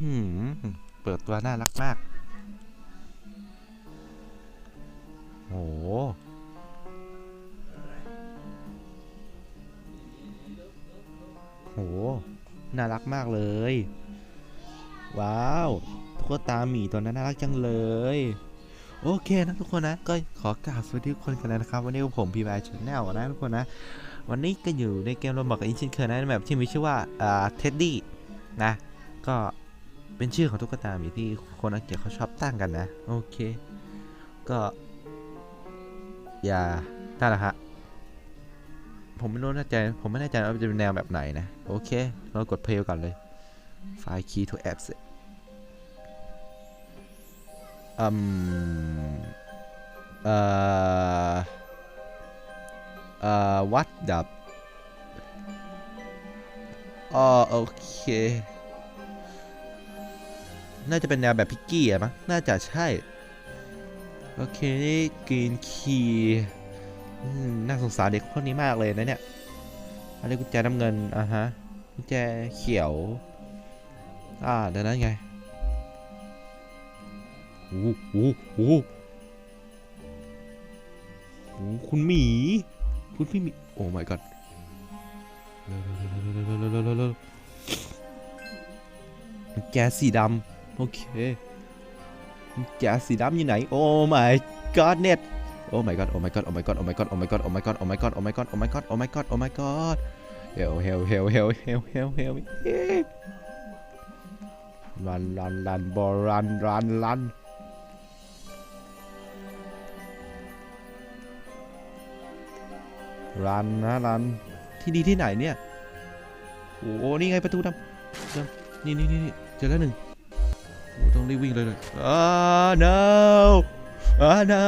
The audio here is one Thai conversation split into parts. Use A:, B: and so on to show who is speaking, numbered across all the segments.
A: หืมเปิดตัวน่ารักมาก โห โห น่ารักมากเลย ว้าวตุ๊กตาหมีตัวนั้นน่ารักจังเลย โอเคนะทุกคนนะ ก็ขอกราบสวัสดีทุกคนกันเลยนะครับ วันนี้ผมพีบายชแนลนะทุกคนนะ วันนี้ก็อยู่ในเกมโรบอกกับอินชินเคยนะในแบบที่มีชื่อว่าอ่าเท็ดดี้นะ ก็ เป็นชื่อของตุ๊กตาหมีที่คนอังกฤษเขาชอบตั้งกันนะ โอเค ก็ อย่านั่นแหละฮะผมไม่รู้แน่ใจ ผมไม่แน่ใจว่าจะเป็นแนวแบบไหนนะ โอเค เรากดเพลย์ก่อนเลย ไฟล์ key to access อืมเอ่อเอ่อ what the อ๋อโอเค น่าจะเป็นแนวแบบพิกกี้อะมั้งน่าจะใช่ โอเคนี่กรีนคีน่าสงสารเด็กพวกนี้มากเลยนะเนี่ยอันนี้กุญแจน้ำเงินอะฮะกุญแจเขียว อ่าเดี๋ยวนั้นไงโอ้โหโอ้โหโอ้โหคุณหมี คุณพี่หมี โอ้ my god เร็วเร็วเร็วเร็วเร็วเร็วเร็วกุญแจสีดำ โอเคแจสีดำอยู่ไหน โอ้ my god เน็ตโอ้ my god โอ้ my god โอ้ my god โอ้ my god โอ้ my god โอ้ my god โอ้ my god โอ้ my god โอ้ my god โอ้ my god โอ้ my god เฮลเฮลเฮลเฮลเฮลเฮลเฮลรันรันรันบอรันรันรันรันนะรันที่ดีที่ไหนเนี่ย โอ้นี่ไงประตูดำนี่นี่นี่เจอแล้วหนึ่ง ต้องรีบวิ่งเลยเลยอ่า no อ่า no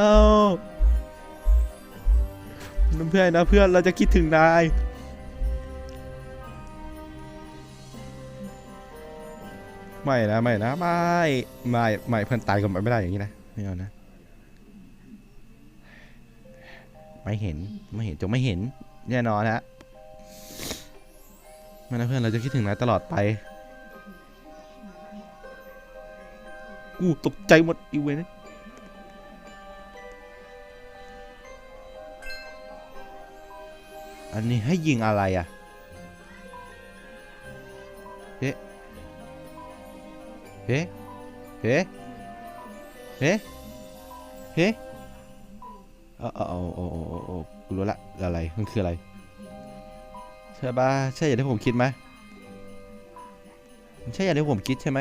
A: เพื่อนนะเพื่อนเราจะคิดถึงนายไม่นะไม่นะไม่ไม่ไม่เพื่อนตายกันไม่ได้อย่างนี้นะไม่เอานะไม่เห็นไม่เห็นจงไม่เห็นแน่นอนฮะไม่นะเพื่อนเราจะคิดถึงนายตลอดไป กูตกใจหมดอีเวนต์อันนี้ให้ยิงอะไรอะเฮ้เฮ้เฮ้เฮ้เฮ้เออเอเออเออเออเออกูรู้ละอะไร มันคืออะไร ใช่ปะใช่อย่างที่ผมคิดไหมใช่อย่างที่ผมคิดใช่ไหม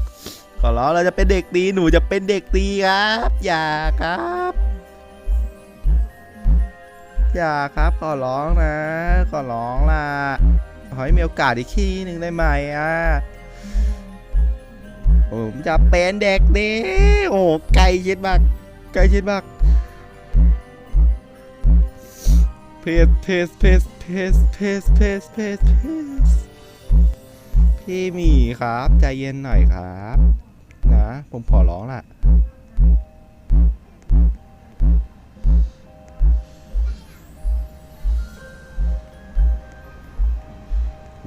A: กอร้องเราจะเป็นเด็กดีหนูจะเป็นเด็กดีครับ อย่าครับ อย่าครับกอร้องนะกอร้องล่ะขอให้มีโอกาสอีกทีหนึ่งได้ไหมอะผมจะเป็นเด็กดีโอ้ไกลชิดมากไกลชิดมากเพสเพสเพสเพสเพสเพสเพสเพสพี่มีครับ ใจเย็นหน่อยครับ ผมขอร้องล่ะ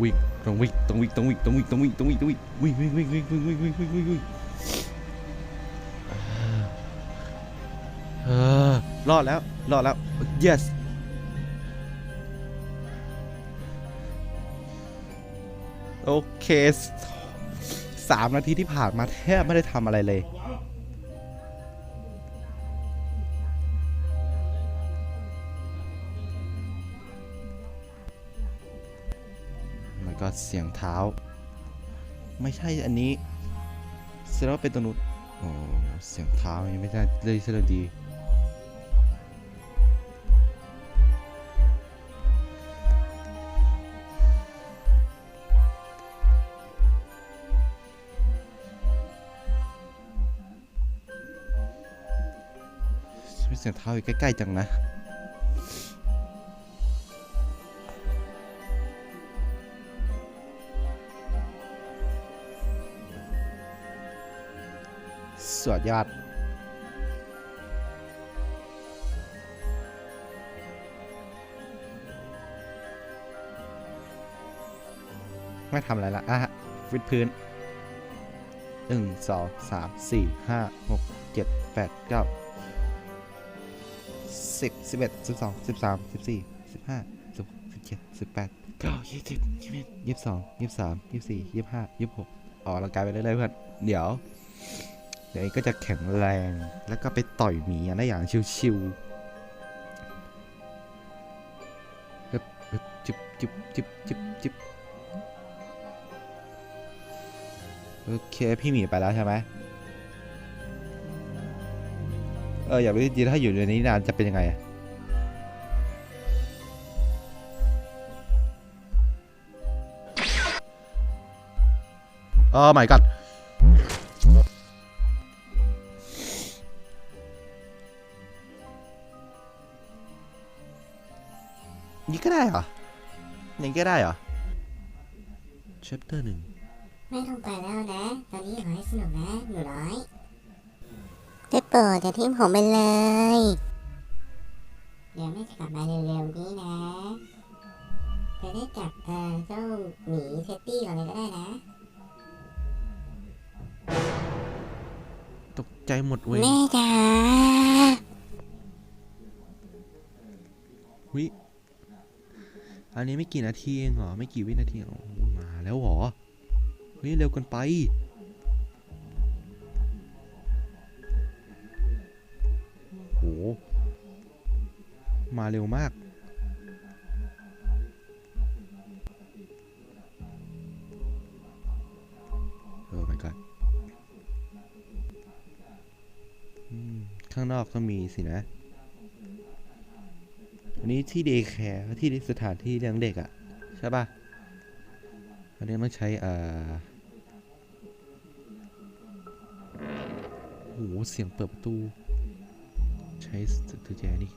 A: วิ่งต้องวิ่งต้องวิ่งต้องวิ่งต้องวิ่งต้องวิ่งต้องวิ่งต้องวิ่งวิ่งวิ่งวิ่งวิ่งวิ่งวิ่งวิ่งวิ่งวิ่งวิ่งเออรอดแล้วรอดแล้ว yes โอเค สามนาทีที่ผ่านมาแทบไม่ได้ทำอะไรเลยมันก็เสียงเท้า ไม่ใช่อันนี้แสดงว่าเป็นตัวนู้นโอ้เสียงเท้ายังไม่ได้เลยเสียดี สียงเท้าอยู่ใกล้ๆจังนะสวดยอดไม่ทำอะไรละอะวิดพื้นหนึ่งสองสามสี่ห้าหกเจ็ดแปดเก้า สิบสิบเอ็ดสิบสองสิบสามสิบสี่สิบห้าสิบหกสิบเจ็ดสิบแปดเก้ายี่สิบยี่สิบเอ็ดยี่สิบสองยี่สิบสามยี่สิบสี่ยี่สิบห้ายี่สิบหกออกกำลังกายไปเรื่อยๆเพื่อนเดี๋ยว เดี๋ยวเองก็จะแข็งแรงแล้วก็ไปต่อยหมีได้อย่างชิวๆฮึบฮึบจิบจิบจิบจิบจิบโอเค พี่หมีไปแล้วใช่ไหม อออยากรู้จริงๆถ้าอยู่ในนี้นานจะเป็นยังไงอะอ๋อ my god นี่ก็ได้เหรอนี่ก็ได้เหรอ chapter หนึ่ง
B: ไม่ต้องไปแล้วนะ ตอนนี้ขอให้สนุกนะหนูน้อย ได้โปรดอย่าทิ้งผมไปเลย เดี๋ยวแม่จะกลับมาเร็วๆนี้นะ ไปได้จับเอ่อเจ้าหมีเท็ดดี้ก่อนเลยก็ได้นะ
A: ตกใจหมดเว้ย
B: แม่จ๋า
A: วิอันนี้ไม่กี่นาทีเองเหรอ ไม่กี่วินาทีอ๋อมาแล้วเหรอเฮ้ยเร็วเกันไป มาเร็วมากโอ้ my god อืมข้างนอกต้องมีสินะ อันนี้ที่เดย์แคร์ที่สถานที่เลี้ยงเด็กอะใช่ป่ะ อันนี้ต้องใช้อ่าโหเสียงเปิดประตู ใช้ถือแจนี่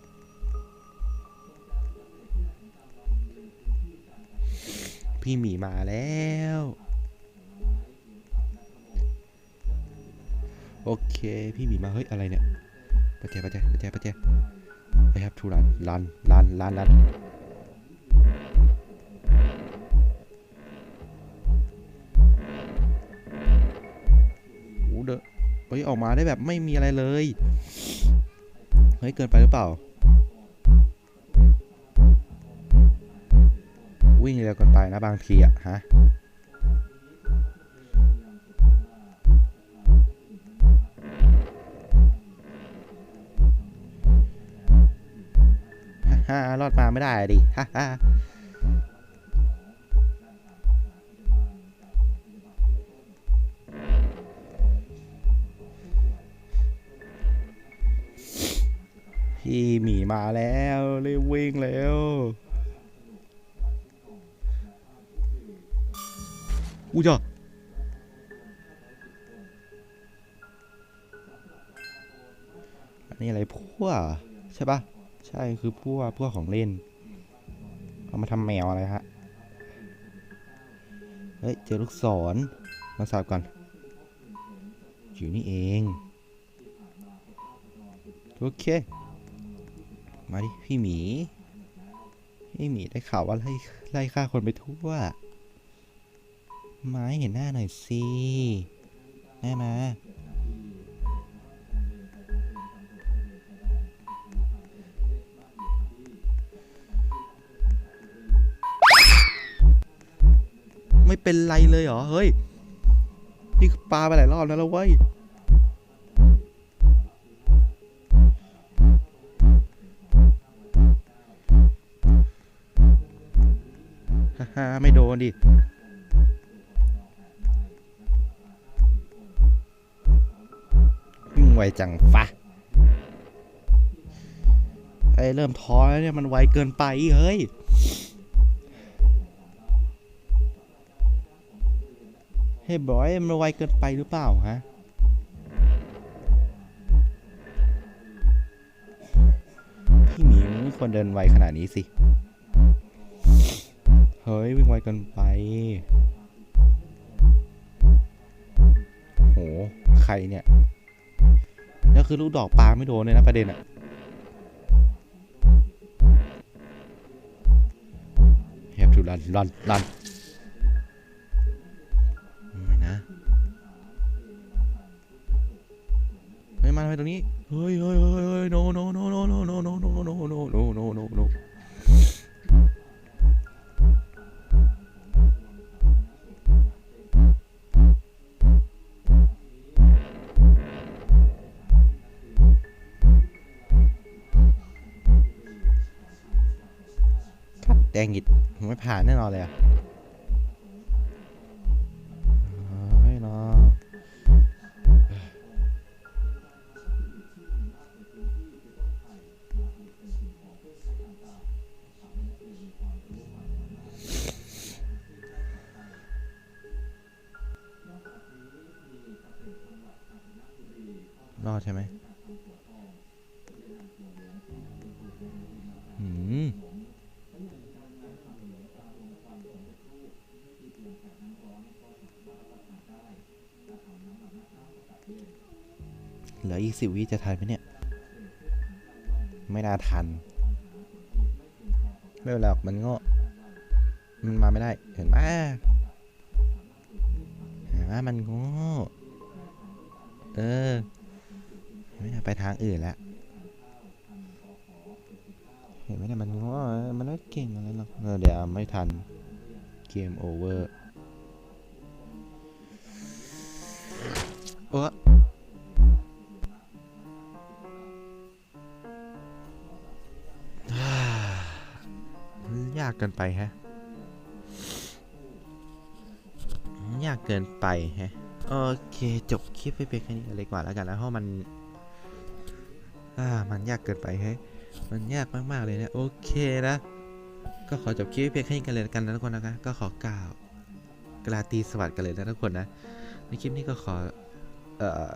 A: พี่หมีมาแล้วโอเคพี่หมีมาเฮ้ยอะไรเนี่ยปะแจปะแจปะแจปะแจ I have to run run run run run โอ้เด้อเฮ้ยออกมาได้แบบไม่มีอะไรเลย เฮ้ย เกินไปหรือเปล่า วิ่งเร็วเกินไปนะบางทีอะฮะฮ่ารอดมาไม่ได้ดิฮ่า มีมาแล้วรีบวิ่งเร็วอู้จ้ะอันนี้อะไรพวกใช่ปะใช่คือพวกพวกของเล่น เอามาทำแมวอะไรฮะ เฮ้ย เจอลูกศร มาสับก่อน อยู่นี่เอง โอเค มาดิพี่หมี พี่หมีได้ข่าวว่าไล่ไล่ฆ่าคนไปทั่ว มาให้เห็นหน้าหน่อยสิแม่มาไม่เป็นไรเลยเหรอ เฮ้ย นี่ปลาไปหลายรอบแล้วแล้วเว้ยาฮ่าไม่โดนดิวิ่งไวจังฟะไอเริ่มท้อแล้วเนี่ย มันไวเกินไป เฮ้ยเฮ้ยบอยมันไวเกินไปหรือเปล่าฮะพี่หมีควรเดินไวขนาดนี้สิ เฮ้ย วิ่งไวเกินไป โห ใครเนี่ยแล้วคือลูกดอกปลาไม่โดนเลยนะประเด็นอะแฮปทูรันรันรันไม่นะเฮ้ยมาทำไมตรงนี้ เฮ้ยเฮ้ยเฮ้ยเฮ้ย no no no แดงหงิดผมไม่ผ่านแน่นอนเลยอะเฮ้เนาะรอดใช่ไหม สิบวิจะทันไหมเนี่ย ไม่น่าทัน ไม่เป็นไรหรอกมันโง่มันมาไม่ได้ เห็นไหมเห็นไหมมันโง่เออ ไม่น่าไปทางอื่นแล้วเห็นไหมเนี่ยมันง้อมันไม่เก่งอะไรหรอกเดี๋ยวไม่ทัน เกมโอเวอร์โอ้ากเกินไปแฮะ ยากเกินไปแฮะ โอเคจบคลิปไปเพียงแค่นี้เลยกว่าแล้วกันนะเพราะมัน อ่า มันยากเกินไปฮ้ยมันยากมากๆเลยนะ โอเคนะ ก็ขอจบคลิปไว้เพียงแค่นี้กันเลยละกันนะทุกคนนะคะก็ขอกล่าวกราตีสวัสดิ์กันเลยนะทุกคนนะ ในคลิปนี้ก็ขอ เอ่อ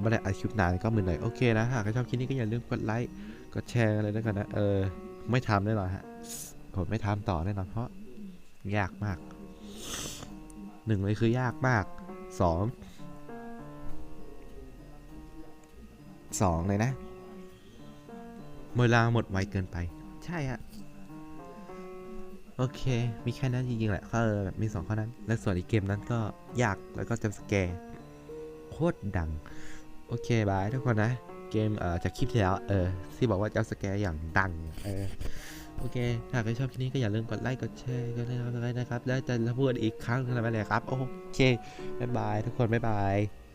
A: ไม่ได้อัดคลิปนานก็มือหน่อยโอเคนะหากใครชอบคลิปนี้ก็อย่าลืมกดไลค์ กดแชร์กันเลยนะกันนะ เออ ไม่ทำแน่นอฮะ ผมไม่ทำต่อแน่นอนเพราะยากมากหนึ่งเลยคือยากมากสองสองเลยนะเวลาหมดไวเกินไป ใช่อะโอเค มีแค่นั้นจริงๆแหละก็เออแบบมีสองข้อนั้น และส่วนอีกเกมนั้นก็ยากแล้วก็จำสแกร์โคตรดัง โอเค บายทุกคนนะ เกมเอ่อจากคลิปที่แล้ว เออ ที่บอกว่าจำสแกร์อย่างดัง เออ โอเคถ้าใครชอบคลิปนี้ก็อย่าลืมกดไลค์ กดแชร์กันนะครับ แล้วจะพูดอีกครั้งนึงอะไรครับ โอเค บ๊ายบาย ทุกคน บ๊ายบาย